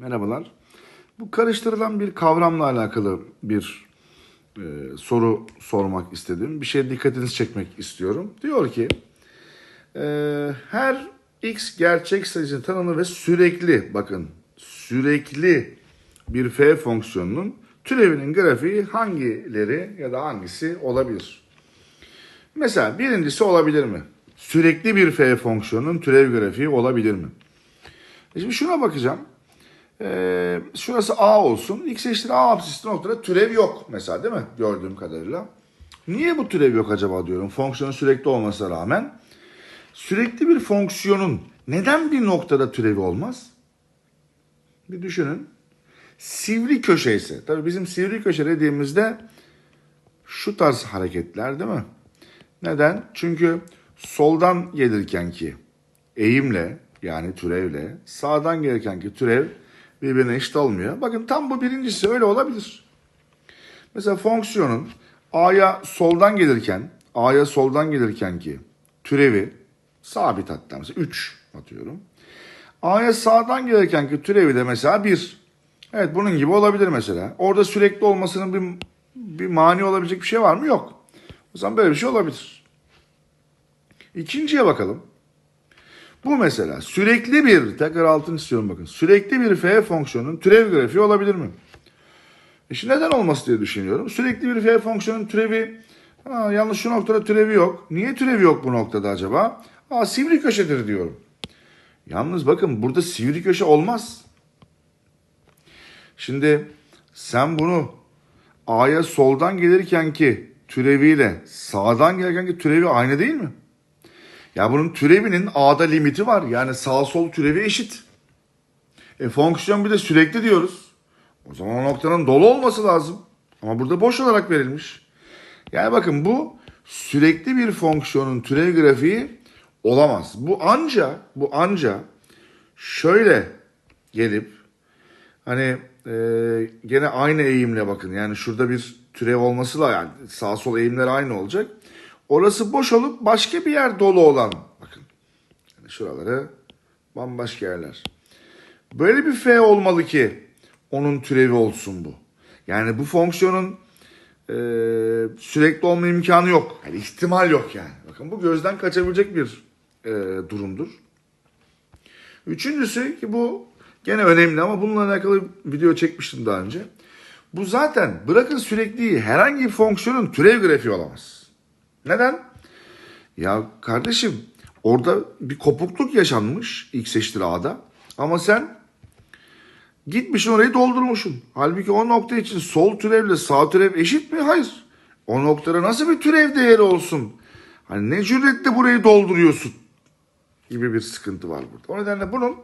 Merhabalar. Bu karıştırılan bir kavramla alakalı bir e, soru sormak istedim. Bir şeye dikkatinizi çekmek istiyorum. Diyor ki e, her x gerçek sayıcı tanımlı ve sürekli bakın sürekli bir f fonksiyonunun türevinin grafiği hangileri ya da hangisi olabilir? Mesela birincisi olabilir mi? Sürekli bir f fonksiyonunun türev grafiği olabilir mi? E Şimdi şuna bakacağım. Ee, şurası A olsun. X eşittir A apsisli noktada türev yok mesela değil mi? Gördüğüm kadarıyla. Niye bu türev yok acaba diyorum. Fonksiyonun sürekli olmasına rağmen. Sürekli bir fonksiyonun neden bir noktada türevi olmaz? Bir düşünün. Sivri köşe ise. Tabii bizim sivri köşe dediğimizde şu tarz hareketler değil mi? Neden? Çünkü soldan gelirken ki eğimle yani türevle sağdan gelirken ki türev birbirine eşit olmuyor. Bakın tam bu birincisi öyle olabilir. Mesela fonksiyonun a'ya soldan gelirken a'ya soldan gelirken ki türevi sabit hatta mesela 3 atıyorum. a'ya sağdan gelirken ki türevi de mesela 1. Evet bunun gibi olabilir mesela. Orada sürekli olmasının bir, bir mani olabilecek bir şey var mı? Yok. O zaman böyle bir şey olabilir. İkinciye bakalım. Bu mesela sürekli bir, tekrar altını istiyorum bakın. Sürekli bir f fonksiyonun türev grafiği olabilir mi? E şimdi neden olması diye düşünüyorum. Sürekli bir f fonksiyonun türevi, ha, yalnız şu noktada türevi yok. Niye türevi yok bu noktada acaba? Aa, sivri köşedir diyorum. Yalnız bakın burada sivri köşe olmaz. Şimdi sen bunu a'ya soldan gelirken ki türeviyle sağdan gelirken ki türevi aynı değil mi? Ya bunun türevinin a'da limiti var. Yani sağ sol türevi eşit. E fonksiyon bir de sürekli diyoruz. O zaman o noktanın dolu olması lazım. Ama burada boş olarak verilmiş. Yani bakın bu sürekli bir fonksiyonun türev grafiği olamaz. Bu anca bu anca şöyle gelip hani e, gene aynı eğimle bakın. Yani şurada bir türev olması da yani sağ sol eğimler aynı olacak. Orası boş olup başka bir yer dolu olan bakın. Yani şuraları bambaşka yerler. Böyle bir f olmalı ki onun türevi olsun bu. Yani bu fonksiyonun e, sürekli olma imkanı yok. Yani ihtimal yok yani. Bakın bu gözden kaçabilecek bir e, durumdur. Üçüncüsü ki bu gene önemli ama bununla alakalı video çekmiştim daha önce. Bu zaten bırakın sürekliyi herhangi bir fonksiyonun türev grafiği olamaz. Neden? Ya kardeşim orada bir kopukluk yaşanmış x eşittir a'da ama sen gitmişsin orayı doldurmuşsun. Halbuki o nokta için sol türevle sağ türev eşit mi? Hayır. O noktada nasıl bir türev değeri olsun? Hani ne cüretle burayı dolduruyorsun? Gibi bir sıkıntı var burada. O nedenle bunun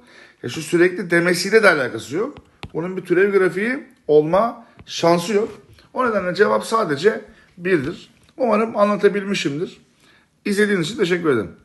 ya şu sürekli demesiyle de alakası yok. Bunun bir türev grafiği olma şansı yok. O nedenle cevap sadece birdir. Umarım anlatabilmişimdir. İzlediğiniz için teşekkür ederim.